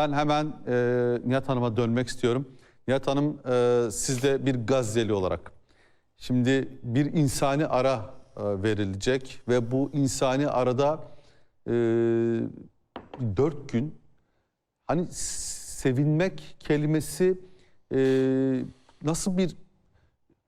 Ben hemen e, Nihat Hanım'a dönmek istiyorum. Nihat Hanım e, siz de bir Gazze'li olarak. Şimdi bir insani ara e, verilecek ve bu insani arada e, dört gün hani sevinmek kelimesi e, nasıl bir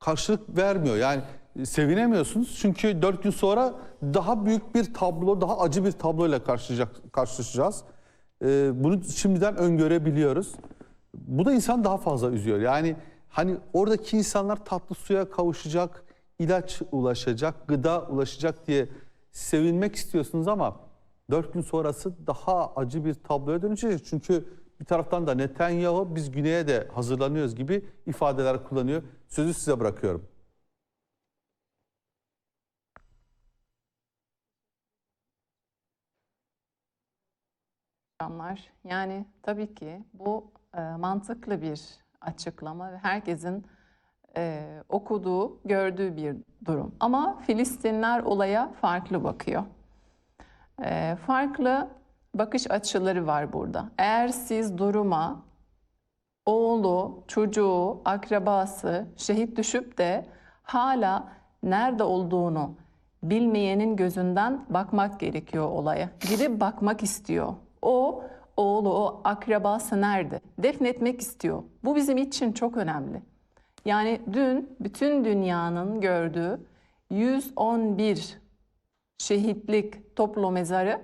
karşılık vermiyor. Yani sevinemiyorsunuz çünkü dört gün sonra daha büyük bir tablo, daha acı bir tabloyla karşılaşacağız. Ee, bunu şimdiden öngörebiliyoruz. Bu da insan daha fazla üzüyor. Yani hani oradaki insanlar tatlı suya kavuşacak, ilaç ulaşacak, gıda ulaşacak diye sevinmek istiyorsunuz ama dört gün sonrası daha acı bir tabloya dönüşecek. Çünkü bir taraftan da Netanyahu biz güneye de hazırlanıyoruz gibi ifadeler kullanıyor. Sözü size bırakıyorum. İnsanlar. Yani tabii ki bu e, mantıklı bir açıklama ve herkesin e, okuduğu, gördüğü bir durum. Ama Filistinler olaya farklı bakıyor. E, farklı bakış açıları var burada. Eğer siz duruma oğlu, çocuğu, akrabası şehit düşüp de hala nerede olduğunu bilmeyenin gözünden bakmak gerekiyor olaya. Gidip bakmak istiyor. O oğlu, o akrabası nerede? Defnetmek istiyor. Bu bizim için çok önemli. Yani dün bütün dünyanın gördüğü 111 şehitlik toplu mezarı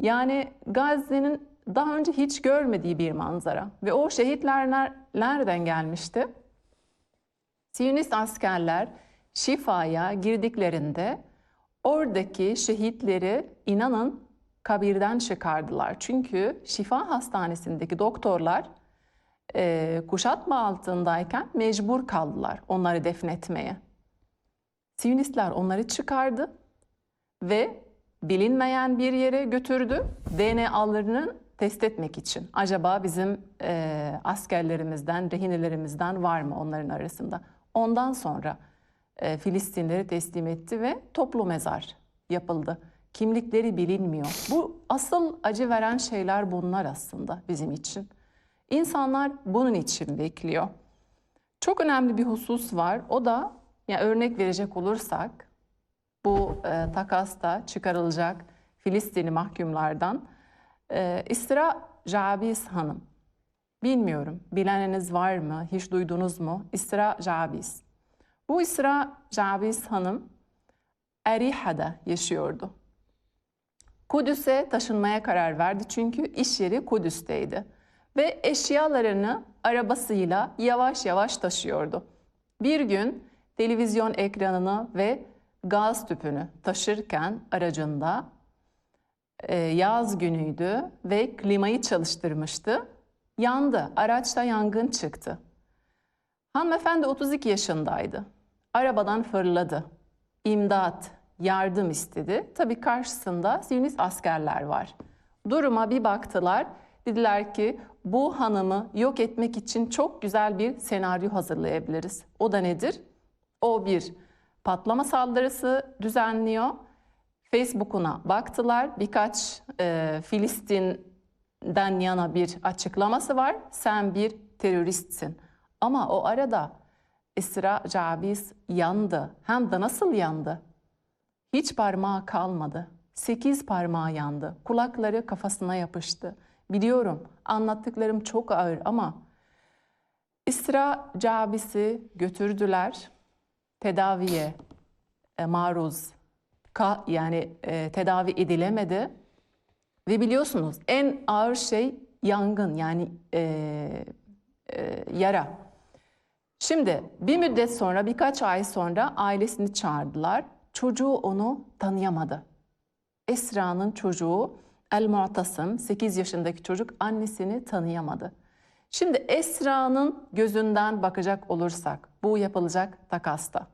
yani Gazze'nin daha önce hiç görmediği bir manzara. Ve o şehitler nereden gelmişti? Siyonist askerler şifaya girdiklerinde oradaki şehitleri inanın kabirden çıkardılar. Çünkü şifa hastanesindeki doktorlar e, kuşatma altındayken mecbur kaldılar onları defnetmeye. Siyonistler onları çıkardı ve bilinmeyen bir yere götürdü DNA'larını test etmek için. Acaba bizim e, askerlerimizden, rehinelerimizden var mı onların arasında? Ondan sonra e, Filistinleri teslim etti ve toplu mezar yapıldı. Kimlikleri bilinmiyor. Bu asıl acı veren şeyler bunlar aslında bizim için. İnsanlar bunun için bekliyor. Çok önemli bir husus var. O da ya örnek verecek olursak bu e, takasta çıkarılacak Filistinli mahkumlardan e, İsra Jabis Hanım. Bilmiyorum bileniniz var mı? Hiç duydunuz mu? İsra Jabis. Bu İsra Jabis Hanım Eriha'da yaşıyordu. Kudüs'e taşınmaya karar verdi çünkü iş yeri Kudüs'teydi. Ve eşyalarını arabasıyla yavaş yavaş taşıyordu. Bir gün televizyon ekranını ve gaz tüpünü taşırken aracında e, yaz günüydü ve klimayı çalıştırmıştı. Yandı, araçta yangın çıktı. Hanımefendi 32 yaşındaydı. Arabadan fırladı. İmdat, yardım istedi. Tabii karşısında Siyonist askerler var. Duruma bir baktılar. Dediler ki bu hanımı yok etmek için çok güzel bir senaryo hazırlayabiliriz. O da nedir? O bir patlama saldırısı düzenliyor. Facebook'una baktılar. Birkaç e, Filistin'den yana bir açıklaması var. Sen bir teröristsin. Ama o arada Esra Cabis yandı. Hem de nasıl yandı? Hiç parmağı kalmadı. Sekiz parmağı yandı. Kulakları kafasına yapıştı. Biliyorum anlattıklarım çok ağır ama İsra Cabis'i götürdüler. Tedaviye e, maruz ka, yani e, tedavi edilemedi. Ve biliyorsunuz en ağır şey yangın yani e, e, yara. Şimdi bir müddet sonra birkaç ay sonra ailesini çağırdılar. Çocuğu onu tanıyamadı. Esra'nın çocuğu El Mu'tasım 8 yaşındaki çocuk annesini tanıyamadı. Şimdi Esra'nın gözünden bakacak olursak bu yapılacak takasta.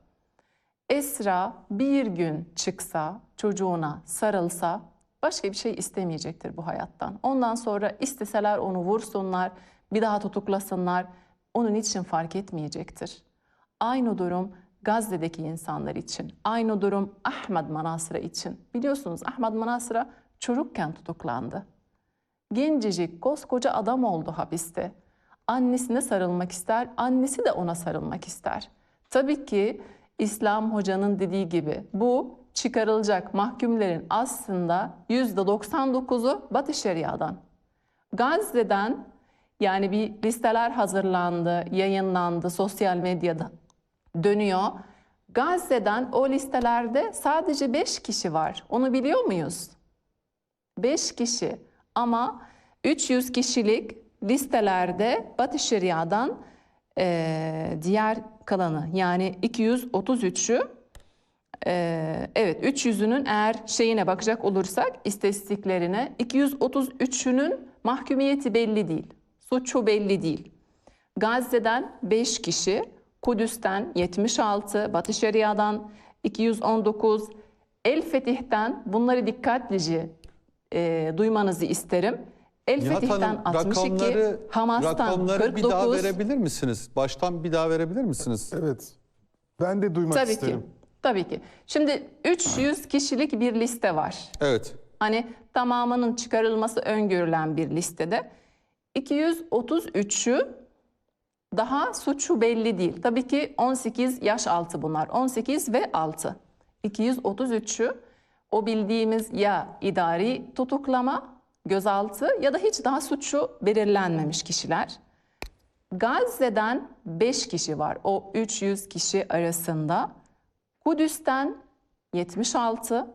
Esra bir gün çıksa, çocuğuna sarılsa başka bir şey istemeyecektir bu hayattan. Ondan sonra isteseler onu vursunlar, bir daha tutuklasınlar, onun için fark etmeyecektir. Aynı durum Gazze'deki insanlar için, aynı durum Ahmet Manasır'a için. Biliyorsunuz Ahmet Manasır'a çocukken tutuklandı. Gencecik, koskoca adam oldu hapiste. Annesine sarılmak ister, annesi de ona sarılmak ister. Tabii ki İslam hocanın dediği gibi bu çıkarılacak mahkumlerin aslında %99'u Batı Şeria'dan. Gazze'den yani bir listeler hazırlandı, yayınlandı, sosyal medyada dönüyor. Gazze'den o listelerde sadece 5 kişi var. Onu biliyor muyuz? 5 kişi ama 300 kişilik listelerde Batı Şeria'dan eee, diğer kalanı yani 233'ü eee, evet 300'ünün eğer şeyine bakacak olursak istatistiklerine 233'ünün mahkumiyeti belli değil. Suçu belli değil. Gazze'den 5 kişi, Kudüs'ten 76, Batı Şeria'dan 219, El Fetih'ten bunları dikkatlice e, duymanızı isterim. El Nihat Fetih'ten Hanım 62, rakamları, Hamas'tan rakamları 49. bir daha verebilir misiniz? Baştan bir daha verebilir misiniz? Evet. Ben de duymak Tabii isterim. ki. Tabii ki. Şimdi 300 kişilik bir liste var. Evet. Hani tamamının çıkarılması öngörülen bir listede 233'ü daha suçu belli değil. Tabii ki 18 yaş altı bunlar. 18 ve altı. 233'ü o bildiğimiz ya idari tutuklama, gözaltı ya da hiç daha suçu belirlenmemiş kişiler. Gazze'den 5 kişi var o 300 kişi arasında. Kudüs'ten 76,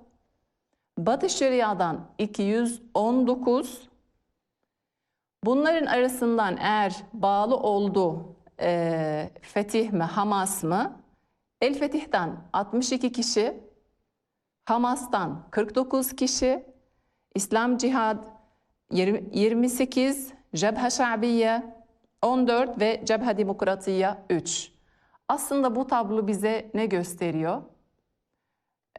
Batı Şeria'dan 219, bunların arasından eğer bağlı oldu e, Fetih mi Hamas mı? El Fetih'ten 62 kişi, Hamas'tan 49 kişi, İslam Cihad 20 28, Cebhe Şabiye 14 ve Cebhe Demokratiye 3. Aslında bu tablo bize ne gösteriyor?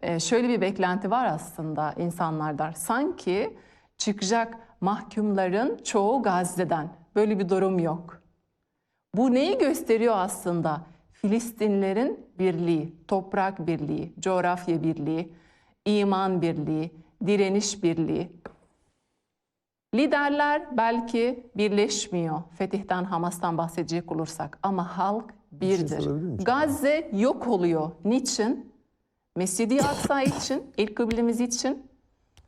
Ee, şöyle bir beklenti var aslında insanlardan. Sanki çıkacak mahkumların çoğu Gazze'den. Böyle bir durum yok. Bu neyi gösteriyor aslında? Filistinlerin birliği, toprak birliği, coğrafya birliği, iman birliği, direniş birliği. Liderler belki birleşmiyor. Fetih'ten, Hamas'tan bahsedecek olursak ama halk birdir. sorabilir miyim? Gazze yok oluyor. Niçin? Mescid-i Aksa için, ilk kıblemiz için,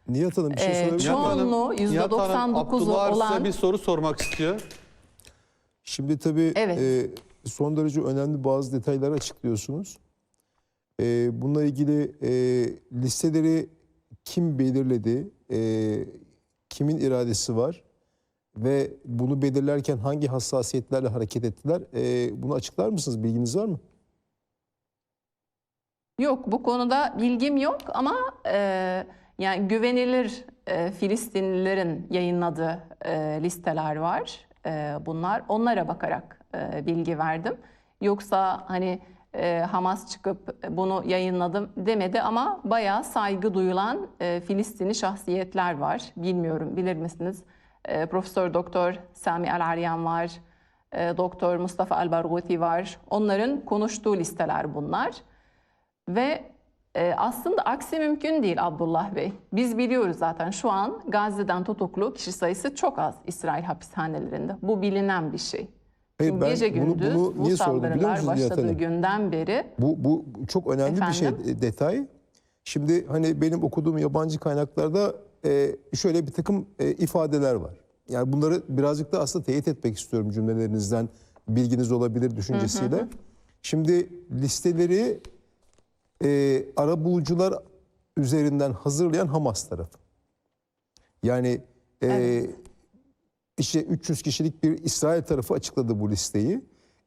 Nihat Hanım bir şey Ee, sorabilir miyim? çoğunluğu Nihat Hanım, %99'u Abdullah olan bir soru sormak istiyor. Şimdi tabii Evet. e, son derece önemli bazı detayları açıklıyorsunuz. E, bununla ilgili e, listeleri kim belirledi, e, kimin iradesi var ve bunu belirlerken hangi hassasiyetlerle hareket ettiler? E, bunu açıklar mısınız? Bilginiz var mı? Yok bu konuda bilgim yok ama e, yani güvenilir e, Filistinlilerin yayınladığı e, listeler var. E, bunlar onlara bakarak e, bilgi verdim. Yoksa hani e, Hamas çıkıp bunu yayınladım demedi ama bayağı saygı duyulan e, Filistinli şahsiyetler var. Bilmiyorum bilir misiniz? E, Profesör Doktor Sami El Aryan var. E, Doktor Mustafa El Barghouti var. Onların konuştuğu listeler bunlar. Ve e, aslında aksi mümkün değil Abdullah Bey. Biz biliyoruz zaten şu an Gazze'den tutuklu kişi sayısı çok az İsrail hapishanelerinde. Bu bilinen bir şey. Hayır, ben gece bunu- gündüz bunu bu niye sordum biliyor Nihat başladığı Hanım? günden beri Bu, bu çok önemli bir şey Efendim? e, detay. Şimdi hani benim okuduğum yabancı kaynaklarda e, şöyle bir takım e, ifadeler var. Yani bunları birazcık da aslında teyit etmek istiyorum cümlelerinizden. Bilginiz olabilir düşüncesiyle. Şimdi listeleri e, arabulucular üzerinden hazırlayan Hamas tarafı. Yani e, Evet. işte 300 kişilik bir İsrail tarafı açıkladı bu listeyi.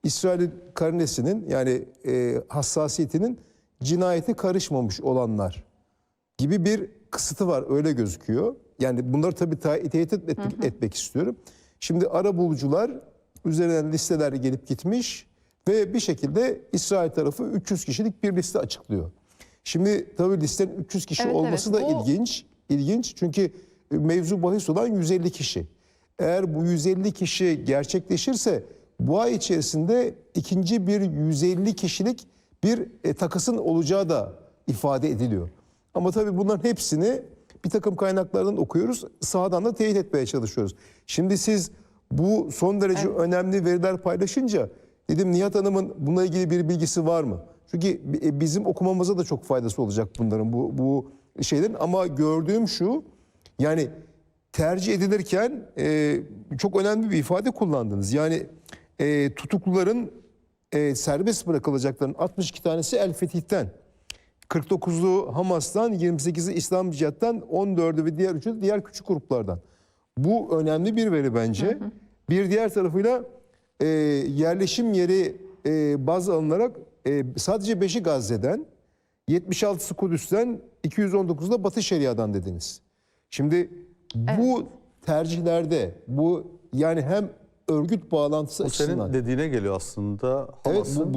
İsrail karnesinin yani e, hassasiyetinin cinayete karışmamış olanlar gibi bir kısıtı var öyle gözüküyor. Yani bunları tabii ta- teyit etmek, etmek istiyorum. Şimdi ara bulucular üzerinden listeler gelip gitmiş ve bir şekilde İsrail tarafı 300 kişilik bir liste açıklıyor. Şimdi tabii listenin 300 kişi Evet, olması evet. da Bu- ilginç. İlginç çünkü mevzu bahis olan 150 kişi. Eğer bu 150 kişi gerçekleşirse bu ay içerisinde ikinci bir 150 kişilik bir e, takısın olacağı da ifade ediliyor. Ama tabii bunların hepsini bir takım kaynaklardan okuyoruz. Sahadan da teyit etmeye çalışıyoruz. Şimdi siz bu son derece önemli veriler paylaşınca dedim Nihat Hanım'ın bununla ilgili bir bilgisi var mı? Çünkü bi- bizim okumamıza da çok faydası olacak bunların bu bu şeylerin ama gördüğüm şu yani tercih edilirken e, çok önemli bir ifade kullandınız. Yani e, tutukluların e, serbest bırakılacakların 62 tanesi El Fetih'ten. 49'u Hamas'tan, 28'i İslam Cihat'tan, 14'ü ve diğer 3'ü de diğer küçük gruplardan. Bu önemli bir veri bence. Bir diğer tarafıyla e, yerleşim yeri e, baz alınarak e, sadece 5'i Gazze'den, 76'sı Kudüs'ten, 219'u da Batı Şeria'dan dediniz. Şimdi bu tercihlerde bu yani hem örgüt bağlantısı Bu açısından senin dediğine geliyor aslında. Evet, Hamas'ın bu-